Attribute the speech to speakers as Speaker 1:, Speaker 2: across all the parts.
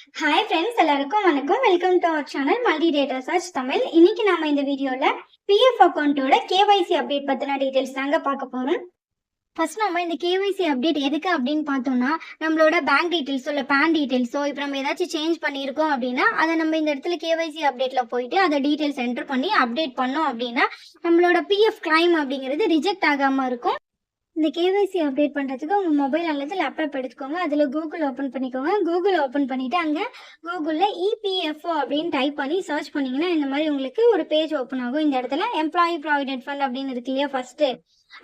Speaker 1: Hi friends எல்லாருக்கும் வணக்கம். Welcome to our channel multi data search Tamil இன்னைக்கு நாம இந்த வீடியோல பிஎஃப் அக்கௌண்ட்டோட கேவைசி அப்டேட் பத்தின டீடைல்ஸ் தாங்க பார்க்க போறோம். ஃபர்ஸ்ட் நம்ம இந்த கேவைசி அப்டேட் எதுக்கு அப்படின்னு பார்த்தோம்னா நம்மளோட பேங்க் டீட்டெயில்ஸோ இல்லை பேன் டீட்டெயில்ஸோ இப்போ நம்ம ஏதாச்சும் சேஞ்ச் பண்ணியிருக்கோம் அப்படின்னா அதை நம்ம இந்த இடத்துல கேவைசி அப்டேட்ல போயிட்டு அதை டீட்டெயில்ஸ் என்டர் பண்ணி அப்டேட் பண்ணோம் அப்படின்னா நம்மளோட பிஎஃப் கிளைம் அப்படிங்கிறது ரிஜெக்ட் ஆகாமல் இருக்கும். இந்த கேவைசி அப்டேட் பண்ணுறதுக்கு உங்கள் மொபைல் அல்லது லேப்டாப் எடுத்துக்கோங்க. அதில் கூகுள் ஓப்பன் பண்ணிக்கோங்க. கூகுள் ஓப்பன் பண்ணிவிட்டு அங்கே கூகுளில் இபிஎஃப்ஓ அப்படின்னு டைப் பண்ணி சர்ச் பண்ணிங்கன்னா இந்த மாதிரி உங்களுக்கு ஒரு பேஜ் ஓப்பன் ஆகும். இந்த இடத்துல எம்ப்ளாயி ப்ராவிடென்ட் ஃபண்ட் அப்படின்னு இருக்கு இல்லையா ஃபஸ்ட்டு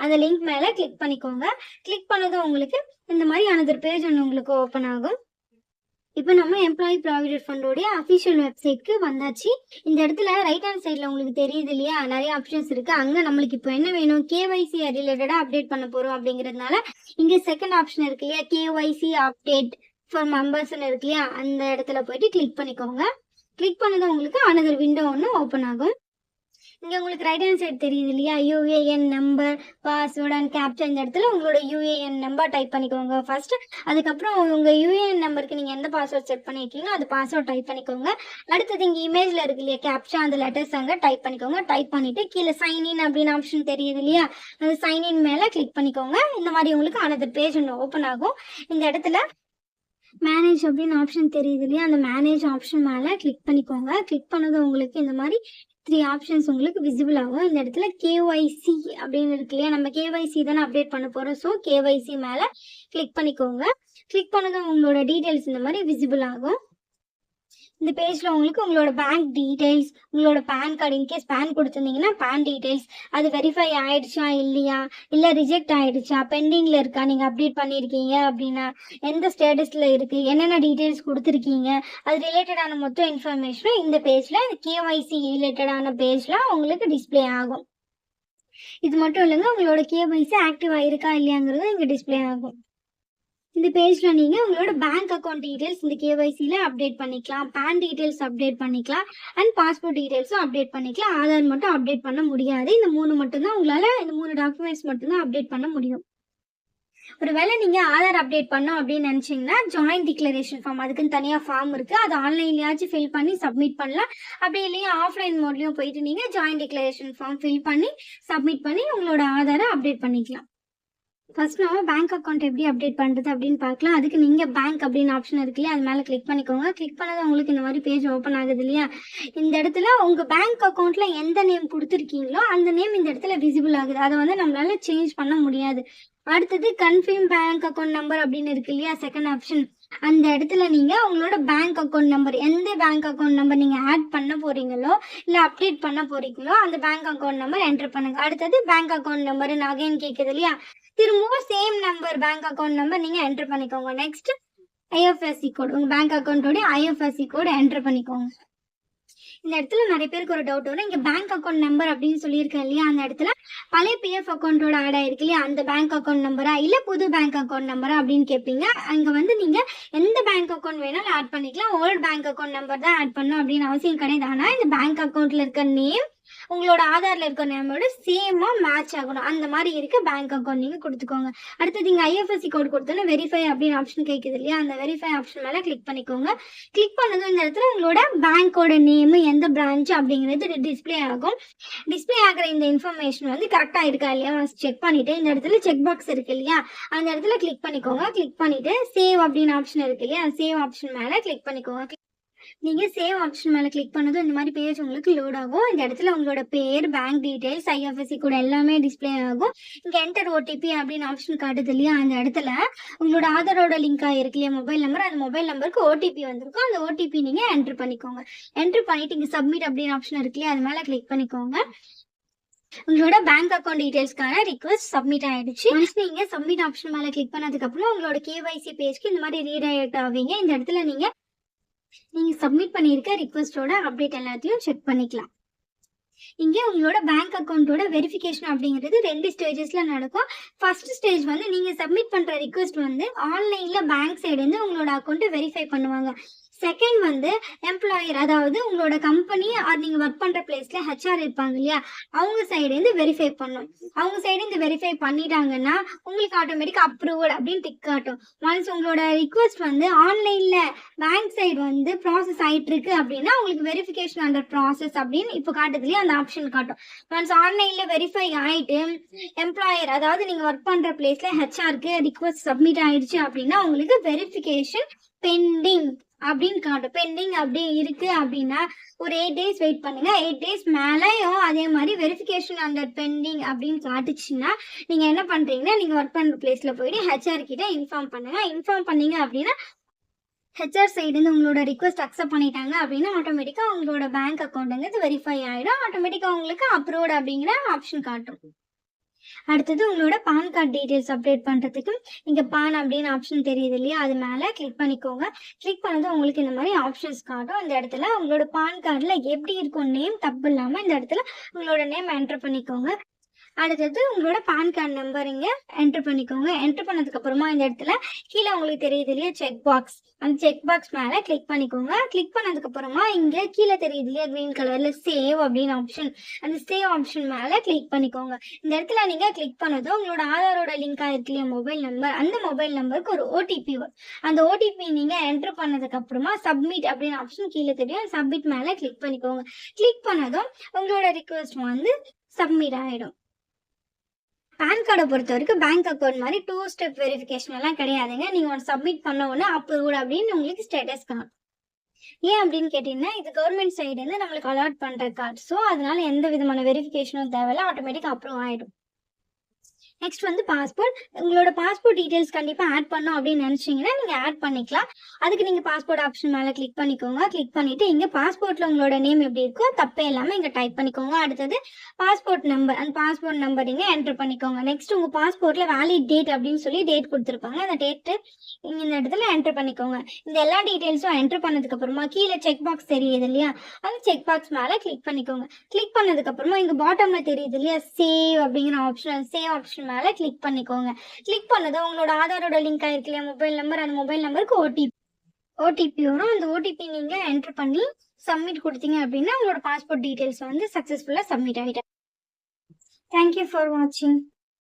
Speaker 1: அந்த லிங்க் மேலே கிளிக் பண்ணிக்கோங்க. கிளிக் பண்ணதும் உங்களுக்கு இந்த மாதிரி அனதர் பேஜ் ஒன்று உங்களுக்கு ஓப்பன் ஆகும். இப்போ நம்ம எம்ப்ளாயி ப்ராவிடென்ட் ஃபண்டோடைய அஃபிஷியல் வெப்சைட்க்கு வந்தாச்சு. இந்த இடத்துல ரைட் ஹேண்ட் சைடில் உங்களுக்கு தெரியுது இல்லையா? நிறைய ஆப்ஷன்ஸ் இருக்குது அங்கே நம்மளுக்கு இப்போ என்ன வேணும்? கேவைசி ரிலேட்டடாக அப்டேட் பண்ண போகிறோம் அப்படிங்கிறதுனால இங்கே செகண்ட் ஆப்ஷன் இருக்கு இல்லையா? கேஒய்சி அப்டேட் ஃபார் மெம்பர்ஸ்னு இருக்கு இல்லையா? அந்த இடத்துல போயிட்டு கிளிக் பண்ணிக்கோங்க. கிளிக் பண்ணது உங்களுக்கு அனதர் விண்டோ ஒன்று ஓப்பன் ஆகும். இங்கே உங்களுக்கு ரைட் ஹேண்ட் சைடு தெரியுது இல்லையா? UAN number password and captcha இந்த இடத்துல உங்களோட யூஏஎன் நம்பர் டைப் பண்ணிக்கோங்க ஃபர்ஸ்ட் அதுக்கப்புறம் உங்கள் யூஏஎன் நம்பருக்கு நீங்கள் எந்த பாஸ்வேர்ட் செட் பண்ணியிருக்கீங்களோ அந்த பாஸ்வேர்ட் டைப் பண்ணிக்கோங்க. அடுத்தது இங்கே இமேஜில் இருக்கு இல்லையா? கேப்சா அந்த லெட்டர்ஸ் அங்கே டைப் பண்ணிக்கோங்க. டைப் பண்ணிட்டு கீழே சைன் இன் அப்படின்னு ஆப்ஷன் தெரியுது இல்லையா? அந்த சைன் இன் மேலே கிளிக் பண்ணிக்கோங்க. இந்த மாதிரி உங்களுக்கு அனதர் பேஜ் ஒன்று ஓப்பன் ஆகும். இந்த இடத்துல மேனேஜ் அப்படின்னு ஆப்ஷன் தெரியுது இல்லையா? அந்த மேனேஜ் ஆப்ஷன் மேலே கிளிக் பண்ணிக்கோங்க. கிளிக் பண்ணது உங்களுக்கு இந்த மாதிரி த்ரீ ஆப்ஷன்ஸ் உங்களுக்கு விசிபிள் ஆகும். இந்த இடத்துல கேஒய்சி அப்படின்னு இருக்கு இல்லையா? நம்ம கேஒய்சி தானே அப்டேட் பண்ண போகிறோம் ஸோ கேஒய்சி மேலே கிளிக் பண்ணிக்கோங்க. கிளிக் பண்ணதும் உங்களோட டீட்டெயில்ஸ் இந்த மாதிரி விசிபிள் ஆகும். இந்த பேஜில் உங்களுக்கு உங்களோட பேங்க் டீட்டெயில்ஸ் உங்களோட PAN card in case PAN கொடுத்துருந்தீங்கன்னா PAN details அது வெரிஃபை ஆயிடுச்சா இல்லையா? இல்லை ரிஜெக்ட் ஆயிடுச்சா? பெண்டிங்கில் இருக்கா? நீங்கள் அப்டேட் பண்ணியிருக்கீங்க அப்படின்னா எந்த ஸ்டேட்டஸில் இருக்குது என்னென்ன டீட்டெயில்ஸ் கொடுத்துருக்கீங்க? அது ரிலேட்டடான மொத்த இன்ஃபர்மேஷனும் இந்த பேஜில் கேஒய்சி ரிலேட்டடான பேஜில் உங்களுக்கு டிஸ்ப்ளே ஆகும். இது மட்டும் இல்லைங்க உங்களோட கேஒய்சி ஆக்டிவ் ஆயிருக்கா இல்லையாங்கிறது இங்கே டிஸ்ப்ளே ஆகும். இந்த பேஜில் நீங்கள் உங்களோட பேங்க் அக்கௌண்ட் டீட்டெயில்ஸ் இந்த கேஒய்சியில் அப்டேட் பண்ணிக்கலாம். பேன் டீட்டெயில்ஸ் அப்டேட் பண்ணிக்கலாம். அண்ட் பாஸ்போர்ட் டீட்டெயில்ஸும் அப்டேட் பண்ணிக்கலாம். ஆதார் மட்டும் அப்டேட் பண்ண முடியாது. இந்த மூணு மட்டும்தான் உங்களால் இந்த மூணு டாக்குமெண்ட்ஸ் மட்டும்தான் அப்டேட் பண்ண முடியும். ஒருவேளை நீங்கள் ஆதார் அப்டேட் பண்ணோம் அப்படின்னு நினைச்சீங்கன்னா ஜாயிண்ட் டிக்ளரேஷன் ஃபார்ம் அதுக்குன்னு தனியாக ஃபார்ம் இருக்குது அது ஆன்லைன்லயாச்சும் ஃபில் பண்ணி சப்மிட் பண்ணலாம். அப்படி இல்லையா ஆஃப்லைன் மோட்லயும் போயிட்டு நீங்கள் ஜாயிண்ட் டிக்ளரேஷன் ஃபார்ம் ஃபில் பண்ணி சப்மிட் பண்ணி உங்களோட ஆதாரை அப்டேட் பண்ணிக்கலாம். ஃபர்ஸ்ட் நம்ம பேங்க் அக்கௌண்ட் எப்படி அப்டேட் பண்ணுறது அப்படின்னு பார்க்கலாம். அதுக்கு நீங்கள் பேங்க் அப்படின்னு ஆப்ஷன் இருக்கு இல்லையா அது மேலே கிளிக் பண்ணிக்கோங்க. கிளிக் பண்ணது உங்களுக்கு இந்த மாதிரி பேஜ் ஓப்பன் ஆகுது இல்லையா? இந்த இடத்துல உங்கள் பேங்க் அக்கௌண்ட்டில் எந்த நேம் கொடுத்துருக்கீங்களோ அந்த நேம் இந்த இடத்துல விசிபிள் ஆகுது. அதை வந்து நம்மளால சேஞ்ச் பண்ண முடியாது. அடுத்தது கன்ஃபார்ம் பேங்க் அக்கௌண்ட் நம்பர் அப்படின்னு இருக்கு இல்லையா? செகண்ட் ஆப்ஷன் அந்த இடத்துல நீங்கள் உங்களோட பேங்க் அக்கௌண்ட் நம்பர் எந்த பேங்க் அக்கௌண்ட் நம்பர் நீங்கள் ஆட் பண்ண போகிறீங்களோ இல்லை அப்டேட் பண்ண போகிறீங்களோ அந்த பேங்க் அக்கௌண்ட் நம்பர் என்டர் பண்ணுங்க. அடுத்தது பேங்க் அக்கௌண்ட் நம்பர் அகைன் கேட்குது இல்லையா? திரும்பவும் same number bank account number நீங்கள் என்டர் பண்ணிக்கோங்க. நெக்ஸ்ட் ஐஎஃப்எஸ்சி கோட் உங்கள் பேங்க் அக்கௌண்ட்டோட ஐஎஃப்எஸ்சி கோட் என்டர் பண்ணிக்கோங்க. இந்த இடத்துல நிறைய பேருக்கு ஒரு டவுட் வரும். இங்கே பேங்க் அக்கௌண்ட் நம்பர் அப்படின்னு சொல்லியிருக்கேன் இல்லையா? அந்த இடத்துல பழைய பிஎஃப் அக்கௌண்ட்டோட ஆட் ஆயிருக்கு இல்லையா? அந்த பேங்க் அக்கௌண்ட் நம்பரா இல்லை புது பேங்க் அக்கௌண்ட் நம்பரா அப்படின்னு கேட்பீங்க அங்கே வந்து நீங்கள் எந்த பேங்க் அக்கௌண்ட் வேணாலும் ஆட் பண்ணிக்கலாம். ஓல்டு பேங்க் அக்கௌண்ட் நம்பர் தான் ஆட் பண்ணும் அப்படின்னு அவசியம் கிடையாது. ஆனால் இந்த பேங்க் அக்கௌண்ட்டில் இருக்க நேம் உங்களோட ஆதாரில் இருக்க நேமோட சேமாக மேட்ச் ஆகணும். அந்த மாதிரி இருக்க பேங்க் அக்கௌண்ட் நீங்கள் கொடுத்துக்கோங்க. அடுத்தது இங்கே ஐஎஃப்எஸ்சி கோட் கொடுத்தோன்னா வெரிஃபை அப்படின்னு ஆப்ஷன் கேட்குது இல்லையா? அந்த வெரிஃபை ஆப்ஷன் மேலே கிளிக் பண்ணிக்கோங்க. கிளிக் பண்ணதும் இந்த இடத்துல உங்களோட பேங்க்கோட நேமு எந்த பிரான்ச் அப்படிங்கிறது டிஸ்பிளே ஆகும். டிஸ்பிளே ஆகிற இந்த இன்ஃபர்மேஷன் வந்து கரெக்டாக இருக்கா இல்லையா? செக் பண்ணிவிட்டு இந்த இடத்துல செக் பாக்ஸ் இருக்கு இல்லையா? அந்த இடத்துல கிளிக் பண்ணிக்கோங்க. கிளிக் பண்ணிவிட்டு சேவ் அப்படின்னு ஆப்ஷன் இருக்கு இல்லையா? சேவ் ஆப்ஷன் மேலே கிளிக் பண்ணிக்கோங்க. நீங்கள் சேவ் ஆப்ஷன் மேலே கிளிக் பண்ணதும் இந்த மாதிரி பேஜ் உங்களுக்கு லோட் ஆகும். இந்த இடத்துல உங்களோட பேர் பேங்க் டீட்டெயில்ஸ் ஐஎஃப்எஸ்சி கூட எல்லாமே டிஸ்ப்ளே ஆகும். இங்கே என்டர் ஓடிபி அப்படின்னு ஆப்ஷன் காட்டுது இல்லையா? அந்த இடத்துல உங்களோட ஆதாரோட லிங்க் ஆகிருக்கு இல்லையா? மொபைல் நம்பர் அந்த மொபைல் நம்பருக்கு ஓடிபி வந்திருக்கும். அந்த ஓடிபி நீங்கள் என்ட்ரு பண்ணிக்கோங்க. என்ட்ரு பண்ணிட்டு இங்கே சப்மிட் அப்படின்னு ஆப்ஷன் இருக்கு இல்லையா? அது மேலே கிளிக் பண்ணிக்கோங்க. உங்களோட பேங்க் அக்கௌண்ட் டீடைல்ஸ்க்கான ரிக்வஸ்ட் சப்மிட் ஆயிடுச்சு. ஒன்ஸ் நீங்க சப்மிட் ஆப்ஷன் மேல கிளிக் பண்ணதுக்கு அப்புறம் உங்களோட கேவைசி பேஜ்க்கு இந்த மாதிரி ரீடைரக்ட் ஆவீங்க. இந்த இடத்துல நீங்க நீங்க சப்மிட் பண்ணியிருக்க ரிக்வஸ்டோட அப்டேட் எல்லாத்தையும் செக் பண்ணிக்கலாம். இங்கே உங்களோட பேங்க் அக்கௌண்ட்டோட வெரிஃபிகேஷன் அப்படிங்கிறது ரெண்டு ஸ்டேஜஸ்ல நடக்கும். ஃபர்ஸ்ட் ஸ்டேஜ் வந்து நீங்க சப்மிட் பண்ற ரிக்வஸ்ட் வந்து ஆன்லைன்ல பேங்க் சைடு வந்து உங்களோட அக்கௌண்ட்டை வெரிஃபை பண்ணுவாங்க. செகண்ட் வந்து எம்ப்ளாயர் அதாவது உங்களோட கம்பெனி ஆர் நீங்க ஒர்க் பண்ற பிளேஸ்ல ஹெச்ஆர் இருப்பாங்க இல்லையா? அவங்க சைடு இருந்து வெரிஃபை பண்ணும் அவங்க சைடு இருந்து வெரிஃபை பண்ணிட்டாங்கன்னா உங்களுக்கு ஆட்டோமேட்டிக் அப்ரூவல் அப்படின்னு டிக் காட்டும். ஒன்ஸ் உங்களோட ரிக்வஸ்ட் வந்து ஆன்லைன்ல பேங்க் சைடு வந்து ப்ராசஸ் ஆயிட்டு இருக்கு அப்படின்னா உங்களுக்கு வெரிஃபிகேஷன் அண்டர் ப்ராசஸ் அப்படின்னு இப்போ காட்டுதுலயே அந்த ஆப்ஷன் காட்டும். ஒன்ஸ் ஆன்லைன்ல வெரிஃபை ஆயிட்டு எம்ப்ளாயர் அதாவது நீங்க ஒர்க் பண்ற பிளேஸ்ல ஹெச்ஆருக்கு ரிக்வஸ்ட் சப்மிட் ஆயிடுச்சு அப்படின்னா உங்களுக்கு வெரிஃபிகேஷன் பெண்டிங் அப்படின்னு காட்டும் பெண்டிங் அப்படி இருக்கு அப்படின்னா ஒரு எயிட் டேஸ் வெயிட் பண்ணுங்க. எயிட் டேஸ் மேலேயும் அதே மாதிரி வெரிஃபிகேஷன் அண்டர் பெண்டிங் அப்படின்னு காட்டுச்சுன்னா நீங்க என்ன பண்றீங்கன்னா நீங்க ஒர்க் பண்ற பிளேஸ்ல போயிட்டு ஹெச்ஆர் கிட்ட இன்ஃபார்ம் பண்ணுங்க. இன்ஃபார்ம் பண்ணீங்க அப்படின்னா ஹெச்ஆர் சைடுலேருந்து உங்களோட ரிக்வஸ்ட் அக்செப்ட் பண்ணிட்டாங்க அப்படின்னா ஆட்டோமேட்டிக்காக உங்களோட பேங்க் அக்கௌண்ட்டுங்கிறது வெரிஃபை ஆகிடும் ஆட்டோமேட்டிக்காக உங்களுக்கு அப்ரோட் அப்படிங்கிற ஆப்ஷன் காட்டும். அடுத்தது உங்களோட பான் கார்டு டீட்டெயில்ஸ் அப்டேட் பண்ணுறதுக்கு இங்கே பான் அப்படின்னு ஆப்ஷன் தெரியுது இல்லையா? அது மேலே கிளிக் பண்ணிக்கோங்க. கிளிக் பண்ணது உங்களுக்கு இந்த மாதிரி ஆப்ஷன்ஸ் காட்டும். இந்த இடத்துல உங்களோட பான் கார்டில் எப்படி இருக்கும் நேம் தப்பு இல்லாமல் இந்த இடத்துல உங்களோட நேம் என்டர் பண்ணிக்கோங்க. அடுத்தது உங்களோட பான் கார்டு நம்பர் இங்கே என்டர் பண்ணிக்கோங்க. என்டர் பண்ணதுக்கு அப்புறமா இந்த இடத்துல கீழே உங்களுக்கு தெரியுது இல்லையா செக் பாக்ஸ் அந்த செக் பாக்ஸ் மேலே கிளிக் பண்ணிக்கோங்க. கிளிக் பண்ணதுக்கு அப்புறமா இங்கே கீழே தெரியுது இல்லையா க்ரீன் கலரில் சேவ் அப்படின்னு ஆப்ஷன் அந்த சேவ் ஆப்ஷன் மேலே கிளிக் பண்ணிக்கோங்க. இந்த இடத்துல நீங்கள் கிளிக் பண்ணதும் உங்களோட ஆதாரோட லிங்க் ஆயிருக்கு இல்லையா மொபைல் நம்பர் அந்த மொபைல் நம்பருக்கு ஒரு ஓடிபி வரும். அந்த ஓடிபி நீங்கள் என்டர் பண்ணதுக்கு அப்புறமா சப்மிட் அப்படின்னு ஆப்ஷன் கீழே தெரியும். சப்மிட் மேலே கிளிக் பண்ணிக்கோங்க. கிளிக் பண்ணதும் உங்களோட ரிக்வெஸ்ட் வந்து சப்மிட் ஆகிடும் பேன் கார்டை பொறுத்த வரைக்கும் பேங்க் அக்கௌண்ட் மாதிரி டூ ஸ்டெப் வெரிஃபிகேஷன் எல்லாம் கிடையாதுங்க. நீங்கள் ஒன்று சப்மிட் பண்ண உடனே அப்ரூவ்ட் அப்படின்னு உங்களுக்கு ஸ்டேட்டஸ் காணும். ஏன் அப்படின்னு கேட்டீங்கன்னா இது கவர்மெண்ட் சைடு இருந்து நம்மளுக்கு அலாட் பண்ற கார்டு ஸோ அதனால எந்த விதமான வெரிஃபிகேஷனும் தேவையில்ல. ஆட்டோமேட்டிக் அப்ரூவ் ஆயிடும். நெக்ஸ்ட் வந்து பாஸ்போர்ட் உங்களோட பாஸ்போர்ட் டீடைல்ஸ் கண்டிப்பாக ஆட் பண்ணோம் அப்படின்னு நினச்சிங்கன்னா நீங்கள் ஆட் பண்ணிக்கலாம். அதுக்கு நீங்கள் பாஸ்போர்ட் ஆப்ஷன் மேலே கிளிக் பண்ணிக்கோங்க. கிளிக் பண்ணிவிட்டு இங்கே பாஸ்போர்ட்டில் உங்களோட நேம் எப்படி இருக்கோ தப்பே இல்லாமல் இங்கே டைப் பண்ணிக்கோங்க. அடுத்தது பாஸ்போர்ட் நம்பர் அந்த பாஸ்போர்ட் நம்பர் இங்கே என்ட்ரு பண்ணிக்கோங்க. நெக்ஸ்ட் உங்கள் பாஸ்போர்ட்டில் வேலிட் டேட் அப்படின்னு சொல்லி டேட் கொடுத்துருப்பாங்க. அந்த டேட்டு இங்கே இந்த இடத்துல என்டர் பண்ணிக்கோங்க. இந்த எல்லா டீட்டெயில்ஸும் என்ட்ரு பண்ணதுக்கப்புறமா கீழே செக் பாக்ஸ் தெரியுது இல்லையா? அந்த செக் பாக்ஸ் மேலே கிளிக் பண்ணிக்கோங்க. கிளிக் பண்ணதுக்கப்புறமா இங்கே பாட்டமில் தெரியுது இல்லையா? சேவ் அப்படிங்கிற ஆப்ஷன் சேவ் ஆப்ஷன் மேலே கிளிக் பண்ணிக்கோங்க. கிளிக் பண்ணது உங்களோட ஆதாரோட லிங்க் ஆயிருக்கு இல்லையா மொபைல் நம்பர் அந்த மொபைல் நம்பருக்கு ஓடிபி ஓடிபி வரும். அந்த ஓடிபி நீங்கள் என்டர் பண்ணி சப்மிட் கொடுத்தீங்க அப்படின்னா உங்களோட பாஸ்போர்ட் டீட்டெயில்ஸ் வந்து சக்ஸஸ்ஃபுல்லாக சப்மிட் ஆகிட்டேன் தேங்க்யூ ஃபார் வாட்சிங்